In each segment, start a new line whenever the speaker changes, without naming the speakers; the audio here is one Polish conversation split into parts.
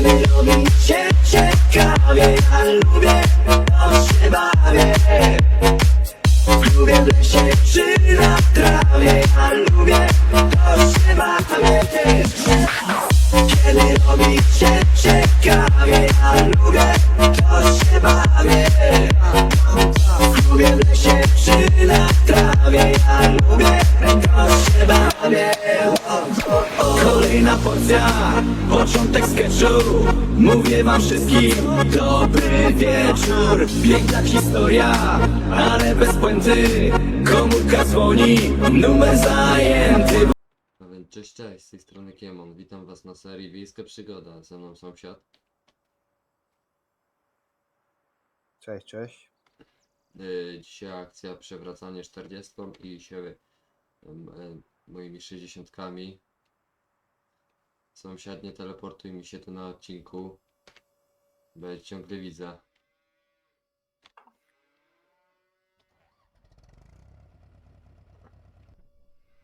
Kiedy robi się ciekawie Ja lubię, to się bawię. W lesie czy na trawie Ja lubię, to się bawię Kiedy robi się ciekawie Ja lubię, to się bawię. W lesie czy na trawie Kolejna porcja, początek sketchu Mówię wam wszystkim dobry wieczór Piękna historia, ale bez puenty Komórka dzwoni, numer zajęty
No więc cześć, cześć, z tej strony Kiemon. Witam was na serii Wiejska Przygoda. Ze mną sąsiad.
Cześć, cześć.
Yy, dzisiaj akcja przewracanie 40 i się em, moimi 60. Sąsiad, nie teleportuj mi się tu na odcinku. Bo ja ciągle widzę.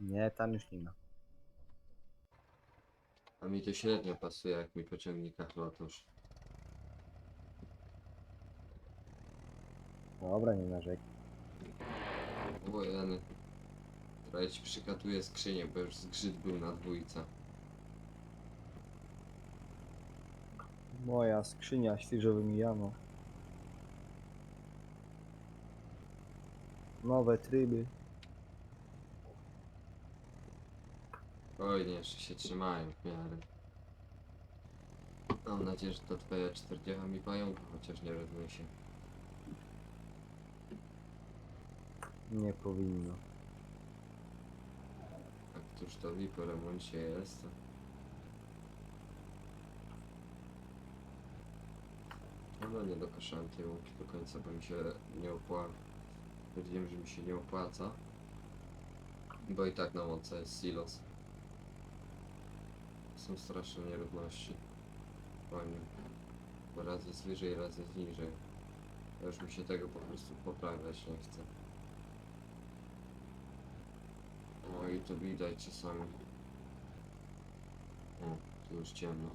Nie, tam już nie ma.
A mi to średnio pasuje, jak mi po ciągnikach latusz.
Dobra, nie narzekaj.
Bo jeden. Trochę ci przykatuję skrzynię, bo już zgrzyt był na dwójce.
Moja skrzynia świeżo wymijano. Nowe tryby.
Spokojnie, jeszcze się trzymają w miarę. Mam nadzieję, że to twoja 40 mi pająka, chociaż nie rozumie się.
Nie powinno.
A któż to wie, po remoncie jest. to- No nie dokaszałem tej łąki do końca, bo mi się nie opłaca. Stwierdziłem, że mi się nie opłaca. Bo i tak na łące jest silos. Są straszne nierówności. Nim. Bo raz jest wyżej, raz jest niżej. Ja już mi się tego po prostu poprawiać nie chcę. No i to widać czasami. O, tu już ciemno.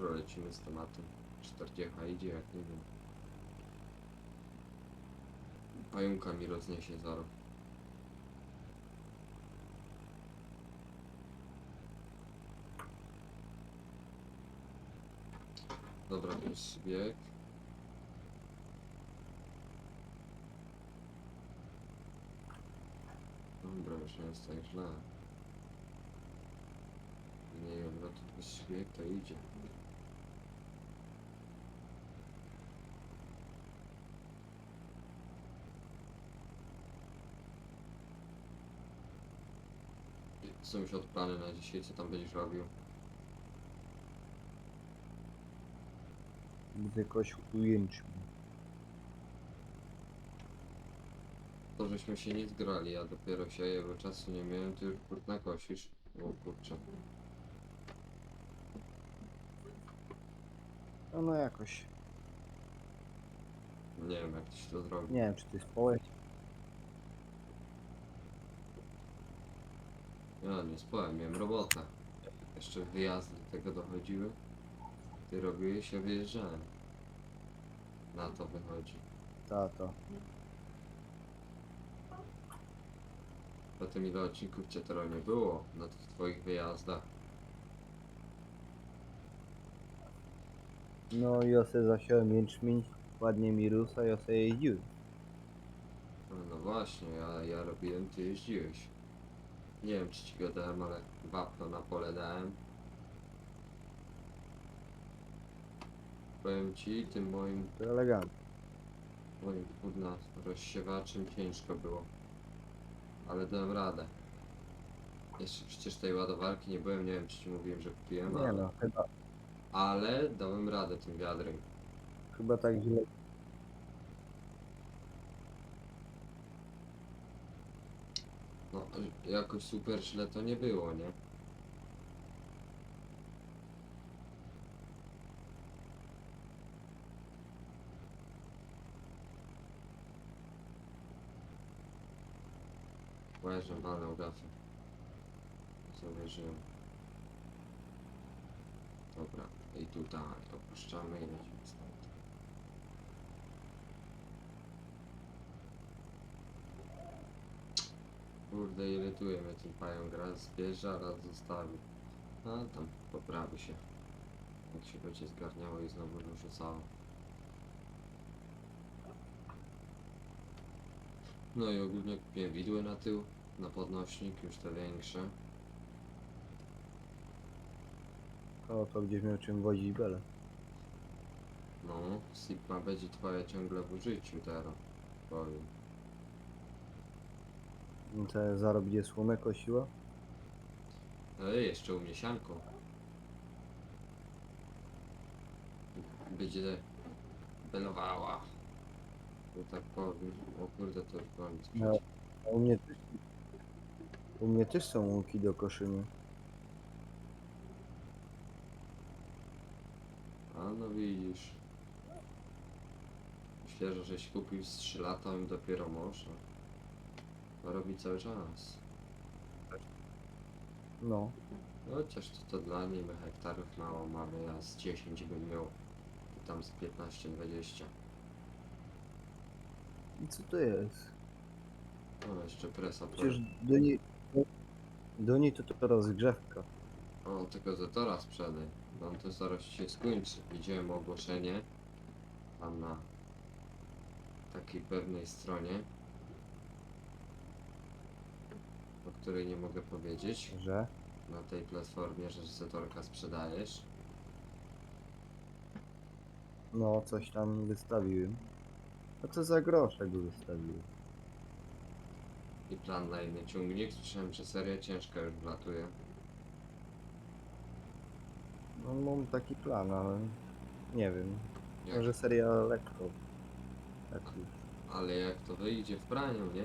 Dobra, lecimy z tematem. 40 idzie jak nie wiem. Pająka mi rozniesie zaro. Dobra, to jest bieg. Dobra, już nie jest tak źle. Nie, dobra, to jest bieg, to idzie. Są już odplany na dzisiaj, co tam będziesz robił?
Gdy kosił ujęczmi.
To żeśmy się nie zgrali, ja dopiero sieję, bo czasu nie miałem, ty już kurna kosisz. O kurczę.
No, no jakoś.
Nie wiem jak ci to zrobić.
Nie wiem, czy ty społeś.
Ja nie spałem, miałem robotę. Jeszcze wyjazdy do tego dochodziły. Ty robiłeś, ja wyjeżdżałem. Na to wychodzi.
Tato.
Potem ile odcinków cię nie było na tych twoich wyjazdach.
No ja se zasiałem jęczmień. Ładnie mi rósł, a ja se jeździłem.
No, no właśnie, ja, ja robiłem, ty jeździłeś. Nie wiem czy ci go dałem, ale wapno na pole dałem. Powiem ci, tym moim,
To elegancko.
moim kurna rozsiewaczem ciężko było. Ale dałem radę. Jeszcze przecież tej ładowarki nie byłem, nie wiem czy ci mówiłem, że kupiłem,
Nie
ale,
no, chyba,
ale dałem radę tym wiadrem.
chyba tak źle.
No, jakoś super źle to nie było, nie? Łeżę, walę gafę. Zauważyłem. Dobra, i tutaj opuszczamy i lecimy stąd. Kurde, irytuje mnie ten pająk. Raz zbierze, raz zostawi. A tam poprawi się. Jak się będzie zgarniało i znowu wyrzucało. No i ogólnie kupiłem widły na tył, na podnośnik, już te większe.
O, to gdzieś miał czym wozić belę.
No, Sigma będzie twoja ciągle w użyciu teraz. Powiem.
No To zarob gdzie słomę kosiła?
Ej, jeszcze u mnie sianko. Będzie belowała. Że tak powiem. O kurde, to już nic
No. A u mnie też, u mnie też są łuki do koszenia.
A no widzisz. Świeżo, żeś kupił z 3 lata dopiero można. Robi cały czas.
No.
No, Chociaż to, to dla niej my hektarów mało mamy, ja z 10 bym miał. Tam z 15-20.
I co to jest?
O, jeszcze presa.
Przecież do niej... Do niej to to rozgrzewka.
O, tylko za to raz sprzedaj. Wam to zaraz się skończy. Widziałem ogłoszenie tam na takiej pewnej stronie, o której nie mogę powiedzieć,
Że?
na tej platformie, że Zetorka sprzedajesz.
No, coś tam wystawiłem. A co za groszek go wystawiłem?
I plan na inny ciągnik. Słyszałem, że seria ciężka już wlatuje.
No, mam taki plan, ale... Nie wiem.
Jak,
Może seria lekko. Tak już.
ale jak to wyjdzie w praniu, nie?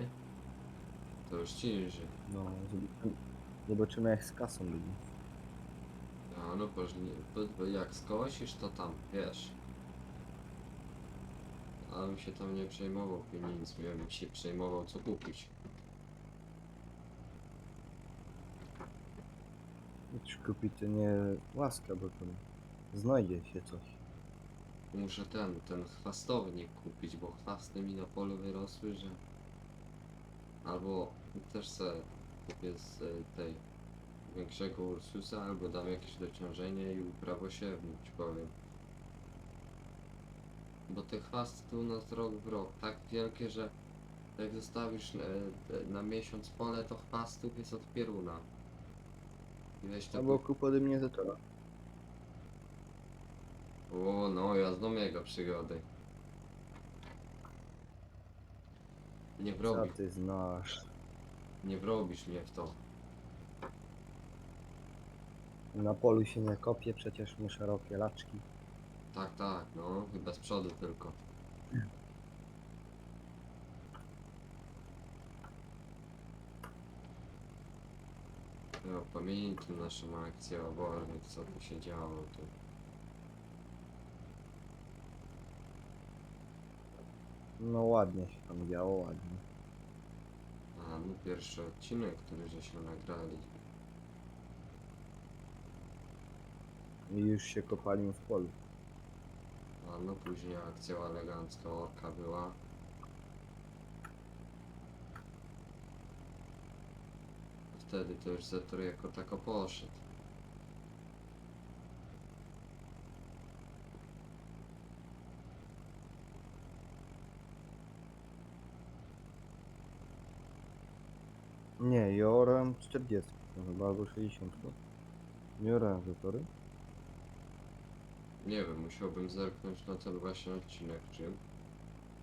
To już cięży.
No, zobaczymy, jak z kasą będzie.
A no później, bo- bo jak skosisz to tam, wiesz. A bym się tam nie przejmował pieniędzmi, ja bym się przejmował co kupić.
Musisz kupić to nie łaska, bo tam znajdzie się coś.
Muszę ten, ten chwastownik kupić, bo chwasty mi na polu wyrosły, że... Albo też se kupię z e, tej większego Ursusa, albo dam jakieś dociążenie i prawo siewnik, powiem. Bo te chwasty tu nas rok w rok tak wielkie, że jak zostawisz e, e, na miesiąc pole, to chwastów jest od pieruna. I weź to
Albo kup ode mnie za to.
O, no, ja znam jego przygody. Nie
Co
wrobi,
ty znasz?
Nie wrobisz mnie w to.
Na polu się nie kopie, przecież mu szerokie laczki.
Tak, tak, no, chyba z przodu tylko. Ja pamiętam naszą akcję obornik, co tu się działo tu.
No ładnie się tam działo, ładnie.
A, no pierwszy odcinek, który żeśmy nagrali.
I już się kopali w polu.
A no później akcja elegancka orka była. Wtedy to już Zetor jako tako poszedł.
Nie, ja orałem 40 no chyba, albo 60. Nie orałem za tory.
Nie wiem, musiałbym zerknąć na ten właśnie odcinek czym.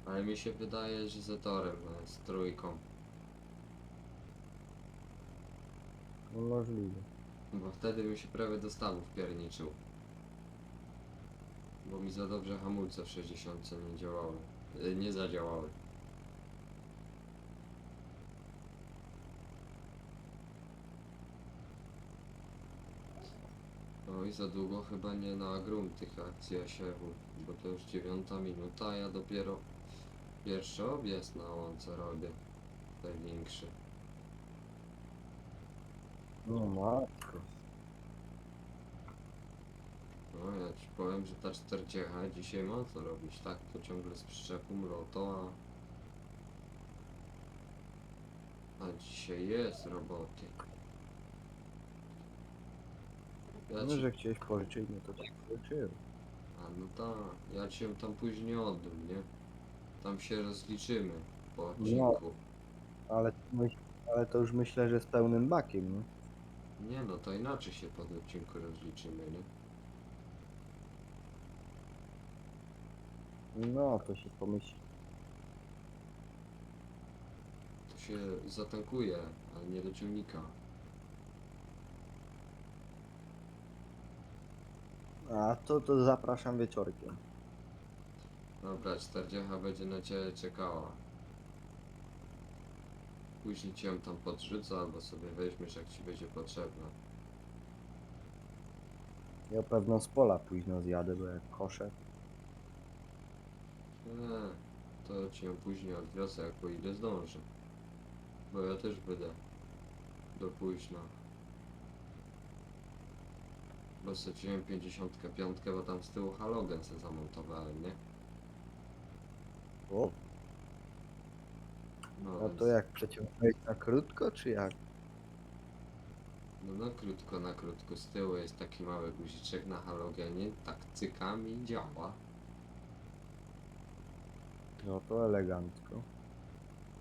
Ale mi się wydaje, że Zetorem, no, z trójką.
No możliwe.
Bo wtedy mi się prawie do stawów pierniczył. Bo mi za dobrze hamulce w 60 nie działały. Y, Nie zadziałały. No i za długo chyba nie na grunt tych akcji siewu, bo to już dziewiąta minuta, a ja dopiero pierwszy objazd na łące robię. Największy.
No matko.
No ja ci powiem, że ta 40 dzisiaj ma co robić, tak? To ciągle z przyczepą loto, a... A dzisiaj jest roboty. Ja
No,
ci...
że chciałeś pożyczyć, no to tak pożyczyłem.
A no tak, ja ci ją tam później oddam, nie? Tam się rozliczymy po odcinku.
Ale, myśl, ale to już myślę, że z pełnym bakiem, nie?
Nie no, to inaczej się po odcinku rozliczymy, nie?
No, to się pomyśli.
To się zatankuje, ale nie do ciągnika.
A to, to zapraszam wieczorkiem.
Dobra, 40 będzie na ciebie czekała. Później cię ją tam podrzucę, albo sobie weźmiesz jak ci będzie potrzebna.
Ja pewno z pola późno zjadę, bo jak koszę.
Nie, to ci ją później odwiozę, jak o ile zdążę. Bo ja też będę do późna. Straciłem 55, bo tam z tyłu halogen se zamontowałem, nie?
O,
No,
a
więc-
to jak przeciągnąłeś na krótko, czy jak?
No na krótko, na krótko. Z tyłu jest taki mały guziczek na halogenie, tak cykam i działa.
No to elegancko.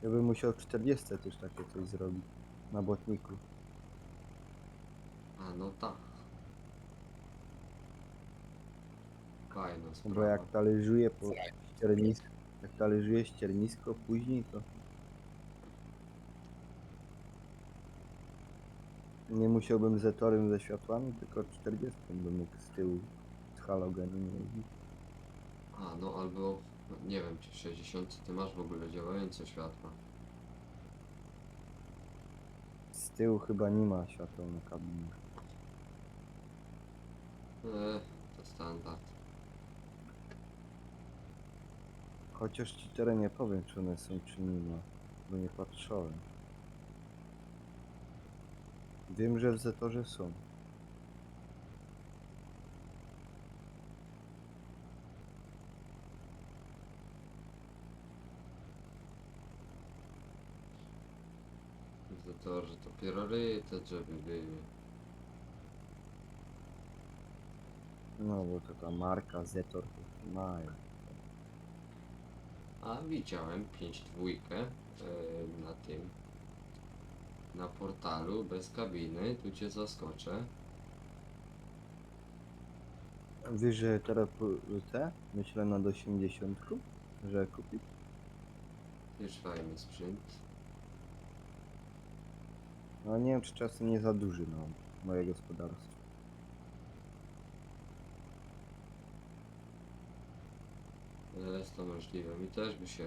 Ja bym musiał w 40 też takie coś zrobić. Na botniku.
A no tak. Fajna
No
sprawa.
Bo jak talerzuje po ściernisku, jak talerzuje ściernisko później, to nie musiałbym z etorem ze światłami, tylko 40 bym mógł z tyłu z halogenem jeździć.
A no albo, no, nie wiem czy w 60 ty masz w ogóle działające światła.
Z tyłu chyba nie ma świateł na kabinie.
Eee, to standard.
Chociaż ci teraz nie powiem, czy one są, czy nie ma, bo nie patrzyłem. Wiem, że w Zetorze są.
To, że to priorytet, żeby były.
No bo to ta marka Zetor to mają.
A widziałem 5 dwójkę e, na tym. Na portalu bez kabiny, tu cię zaskoczę.
Wiesz, że teraz te? Myślę nad 80, że kupić.
Też fajny sprzęt.
No nie wiem, czy czasem nie za duży na moje gospodarstwo.
Jest to możliwe. Mi też by się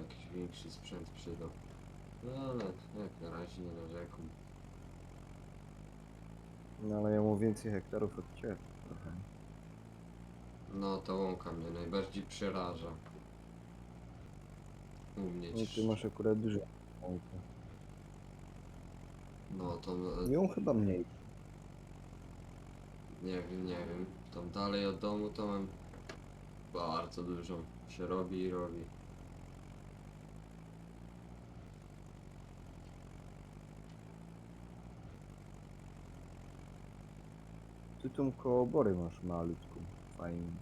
jakiś większy sprzęt przydał. No ale jak na razie nie narzekam.
No ale ja mam więcej hektarów od ciebie. trochę.
No to łąka mnie najbardziej przeraża. U mnie
No ty masz akurat dużo. łąkę.
No to
Ją chyba mniej.
nie wiem, nie wiem. Tam dalej od domu to mam bardzo dużo. Się robi i robi.
Ty tą koło obory masz malutką. Fajnie.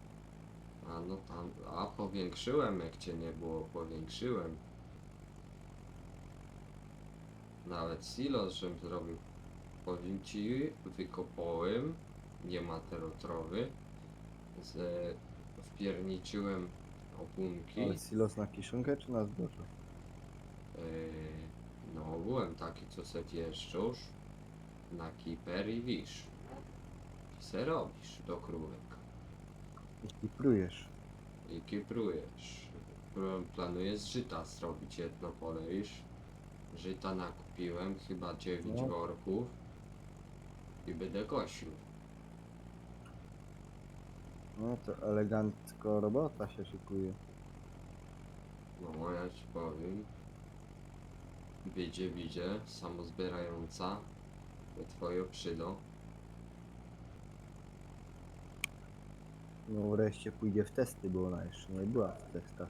A no tam, a powiększyłem jak cię nie było, powiększyłem. Nawet silos, żem zrobił. Powiem ci, wykopałem, nie materotrowy. Z, wpierniczyłem opunki.
Ale silos na kiszonkę czy na zbocze?
Yy, no byłem taki, co se wjeżdżasz na kiper i wisz. I se robisz do krówek.
Jeśli prujesz.
i kiprujesz. Pl- Planuję z żyta zrobić jedno pole już. Żyta nakupiłem chyba 9
No.
worków i będę kosił.
No to elegancko robota się szykuje.
No ja ci powiem. Widzie, widzie, samozbierająca. twoje przydą.
No wreszcie pójdzie w testy, bo ona jeszcze nie była w testach.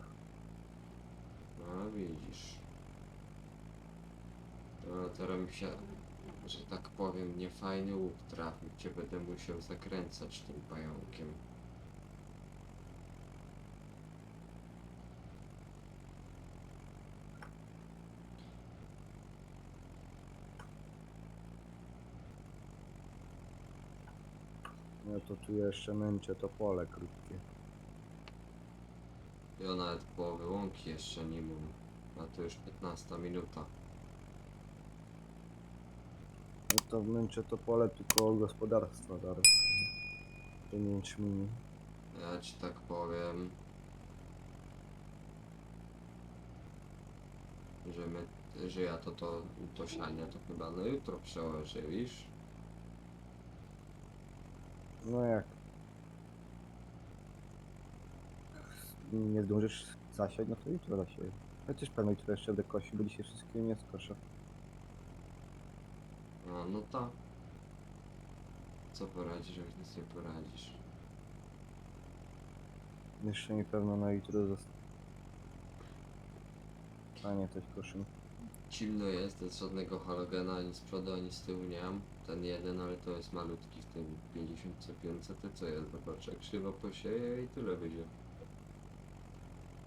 No widzisz. No teraz mi się, że tak powiem, niefajny łuk trafił. Cię będę musiał zakręcać tym pająkiem.
No to tu jeszcze męczę to pole krótkie.
Ja nawet połowy łąki jeszcze nie mam. A to już 15 minuta.
No to męczę to pole tylko gospodarstwa zaraz. Tym jęczmieniu.
Ja ci tak powiem, że my, że ja to, to, to sianie to chyba na jutro przełożę, wiesz?
No jak nie zdążysz zasiać, no to jutro zasieję. Chociaż pewno jutro jeszcze będę kosił, bo dzisiaj wszystkiego nie skoszę.
A no tak. Co poradzisz, jak nic nie poradzisz?
Jeszcze mi pewno na jutro zostanie coś koszy.
Ciemno jest, to żadnego halogena ani z przodu, ani z tyłu nie mam. Ten jeden, ale to jest malutki w tym 55, to co jest? Zobacz, jak krzywo posieje i tyle wyjdzie.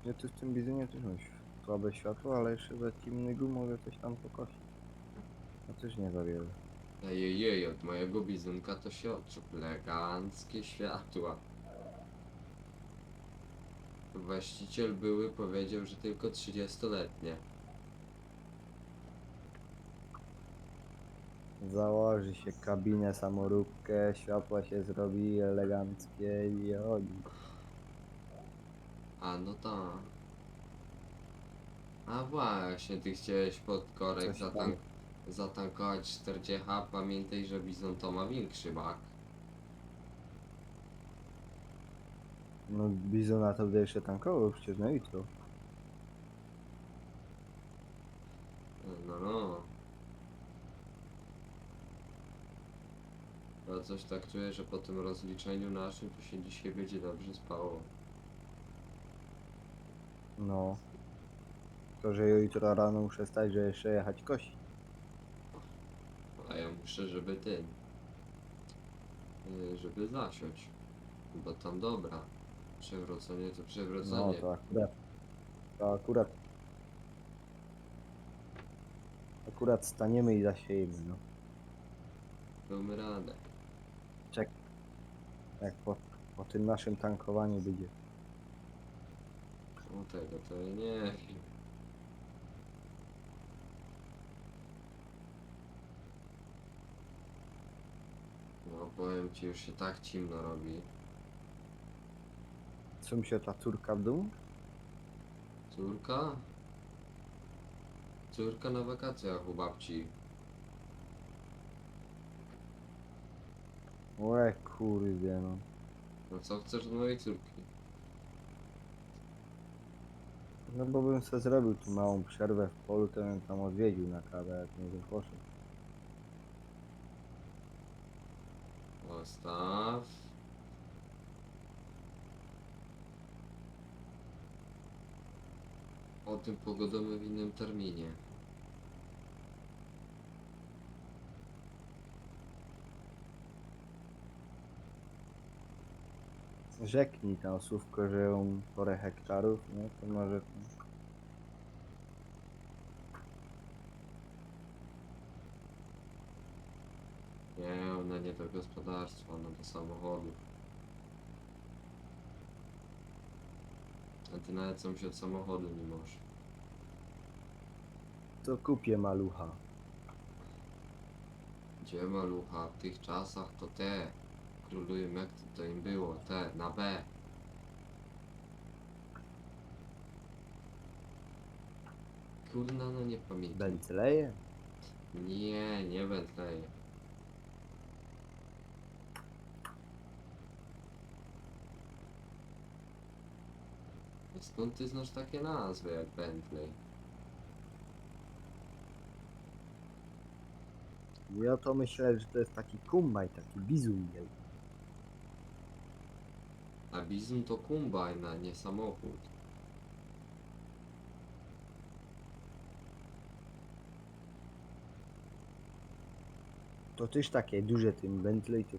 Ja tu w tym bizynie też mam słabe światło, ale jeszcze za ciemnego mogę coś tam pokosić. No też nie za wiele.
Ejejej, od mojego bizonka to się odczuł. Eleganckie światła. Właściciel były powiedział, że tylko 30-letnie.
Założy się kabinę, samoróbkę, światła się zrobi eleganckie i chodzi.
A no tak. A właśnie, ty chciałeś pod korek
Coś tam.
zatank zatankować 40, pamiętaj, że bizon to ma większy bak.
No bizona to będę jeszcze tankował przecież na jutro.
No no. Ja coś tak czuję, że po tym rozliczeniu naszym to się dzisiaj będzie dobrze spało.
No. To, że jutro rano muszę stać, że jeszcze jechać kosi.
A ja muszę, żeby ten. y, Żeby zasiąść. Bo tam dobra. Przewrócenie to
No
przewrócenie.
to akurat. To akurat. Akurat staniemy i zasiejemy, no.
Damy radę.
Jak po, po tym naszym tankowaniu będzie.
O tego to ja nie wiem. No powiem ci, już się tak ciemno robi.
Co mi się ta córka w domu?
Córka? Córka na wakacjach u babci.
Łe kurde no.
No co chcesz od mojej córki?
No bo bym sobie zrobił tu małą przerwę w polu, to bym tam odwiedził na kawę, jak nie bym poszedł.
Postaw. O tym pogodowy w innym terminie.
Rzeknij tam słówko, że ją parę hektarów, no to może...
Nie, ona nie do gospodarstwa, ona do samochodu. A ty nawet sąsiad samochodu nie masz.
To kupię malucha.
Gdzie malucha? W tych czasach to te. Królują jak to, im było, te, na B. Kurna, no nie pamiętam.
Bentleje?
Nie, nie Bentley. Skąd ty znasz takie nazwy jak Bentley?
Ja to myślę, że to jest taki kumbaj, taki bizun wielki.
A bizon to kombajn, a nie samochód.
To też takie duże tym Bentley, to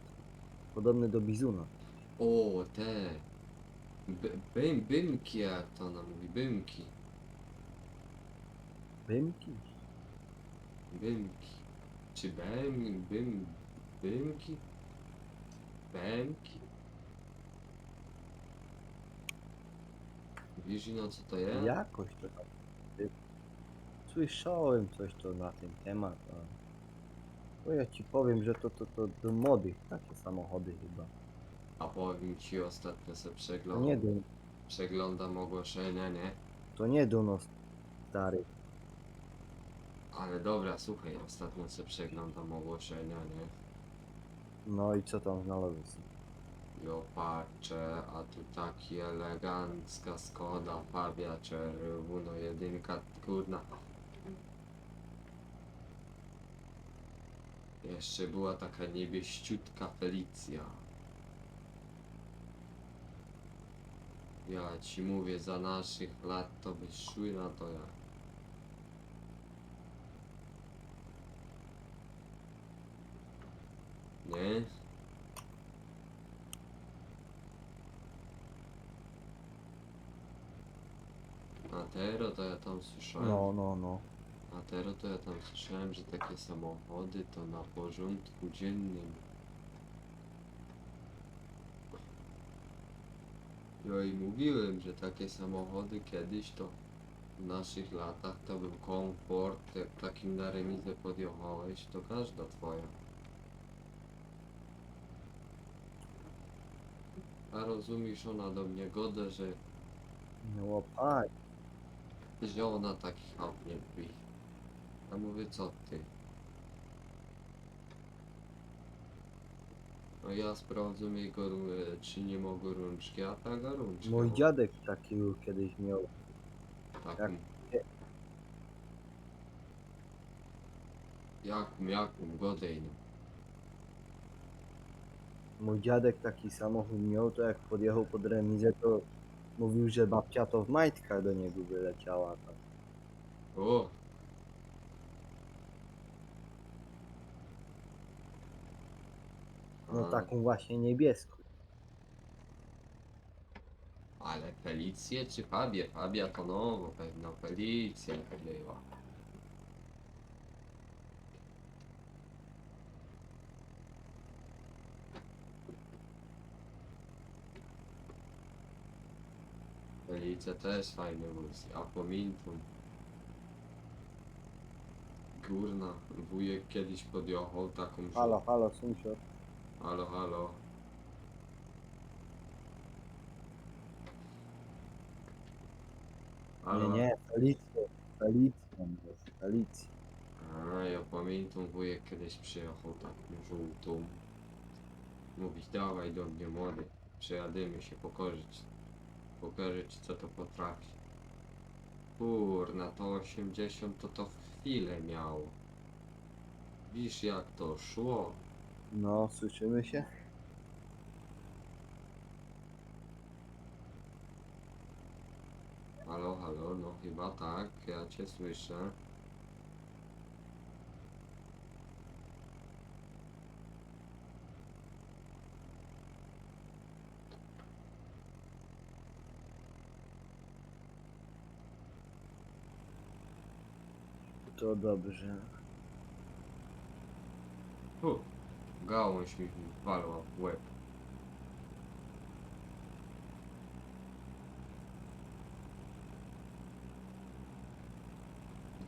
podobne do bizuna.
O, te. By, bym, bymki, jak to ona mówi, bymki.
Bymki?
Bymki. Czy bym, bym, bymki? Bemki? Wiesz no co to jest?
Jakoś to tak. Słyszałem coś to na ten temat, a... Bo ja ci powiem, że to, to, to do młodych takie samochody chyba.
A powiem ci ostatnio se
To
przeglądam.
nie do,
Przeglądam ogłoszenia, nie?
to nie do nas stary.
Ale dobra, słuchaj, ostatnio se przeglądam ogłoszenia, nie?
No i co tam znalazłeś?
Patrzę, a tu taki elegancka Skoda Fabia czerwono jedynka, kurna. Jeszcze była taka niebieściutka Felicja. Ja ci mówię, za naszych lat to by szły na to jak. Nie? A Tero to ja tam słyszałem.
No, no, no.
A Tero to ja tam słyszałem, że takie samochody to na porządku dziennym. Ja i mówiłem, że takie samochody kiedyś to w naszych latach to był komfort, jak takim na remizę podjechałeś, to każda twoja. A rozumiesz, ona do mnie godę, że
No łapaj.
Że ona takich aut nie lubi. A mówię, co ty? No ja sprawdzam jej goru- czy nie ma gorączki, a ta gorączka.
Mój
ma.
dziadek takiego kiedyś miał.
Taką.
jak-
Jaką, jaką, godej no.
Mój dziadek taki samochód miał, to jak podjechał pod remizę, to mówił, że babcia to w majtkach do niego wyleciała. Tak.
O!
No
A,
taką właśnie niebieską.
Ale Felicję czy Fabię? Fabia to nowo, pewno Felicja była. Felicja też fajny wóz, a pamiętam. Górna, wujek kiedyś podjechał taką żół-
Halo, halo, sąsiad.
Halo, halo.
Nie, nie, Felicją. Felicją jest, Felicja.
A, ja pamiętam wujek kiedyś przyjechał taką żółtą. Mówić dawaj do mnie młody, przejadymy się pokorzyć. Pokażę ci co to potrafi. Kurna, to 80 to to w chwilę miało. Widzisz jak to szło?
No, słyszymy się?
Halo, halo, no chyba tak, ja cię słyszę.
To dobrze.
Hu, gałąź mi walła w łeb.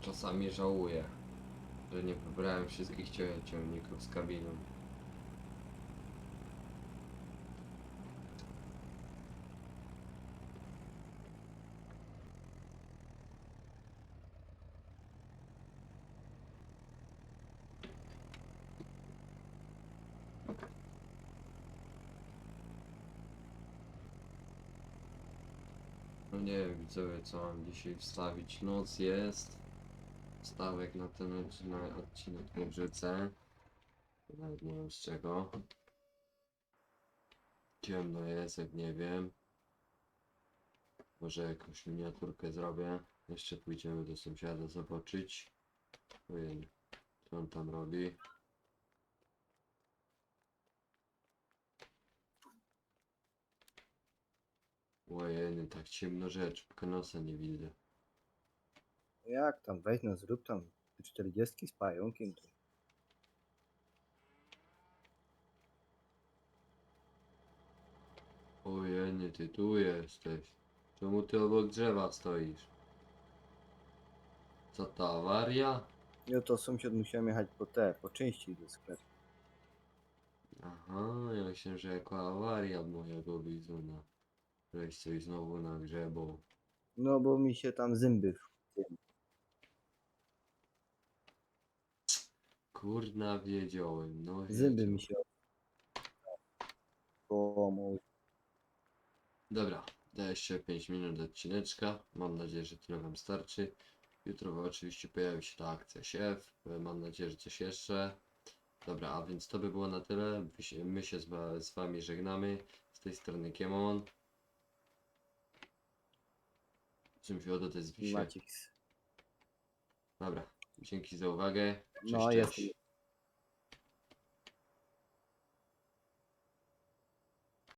Czasami żałuję, że nie wybrałem wszystkich ciągników z kabiną. No nie wiem, widzowie, co mam dzisiaj wstawić. Noc jest. Stawek na ten odcinek, odcinek nie wrzucę. Nawet nie wiem z czego. Ciemno jest, jak nie wiem. Może jakąś miniaturkę zrobię. Jeszcze pójdziemy do sąsiada zobaczyć. Ojej, co on tam robi. Ojej, tak ciemno, ja czubka nosa nie widzę.
Jak tam, weź no zrób tam 40 z pająkiem. To...
Ojej, ty tu jesteś. Czemu ty obok drzewa stoisz? Co ta awaria?
No to sąsiad musiał jechać po te, po części do sklepu.
Aha, ja myślę, że jako awaria mojego bizona. Żeś coś znowu nagrzebał.
No bo mi się tam zęby w-
Kurna wiedziałem, no
zęby mi się połamał.
Dobra, daję jeszcze 5 minut odcineczka. Mam nadzieję, że tyle wam starczy. Jutro oczywiście pojawi się ta akcja siew. Mam nadzieję, że coś jeszcze. Dobra, a więc to by było na tyle. My się- My się z, wa- z wami żegnamy. Z tej strony Kiemon. Czym się odezwij się.
Maciek.
Dobra, dzięki za uwagę. Cześć,
No
cześć.
jest.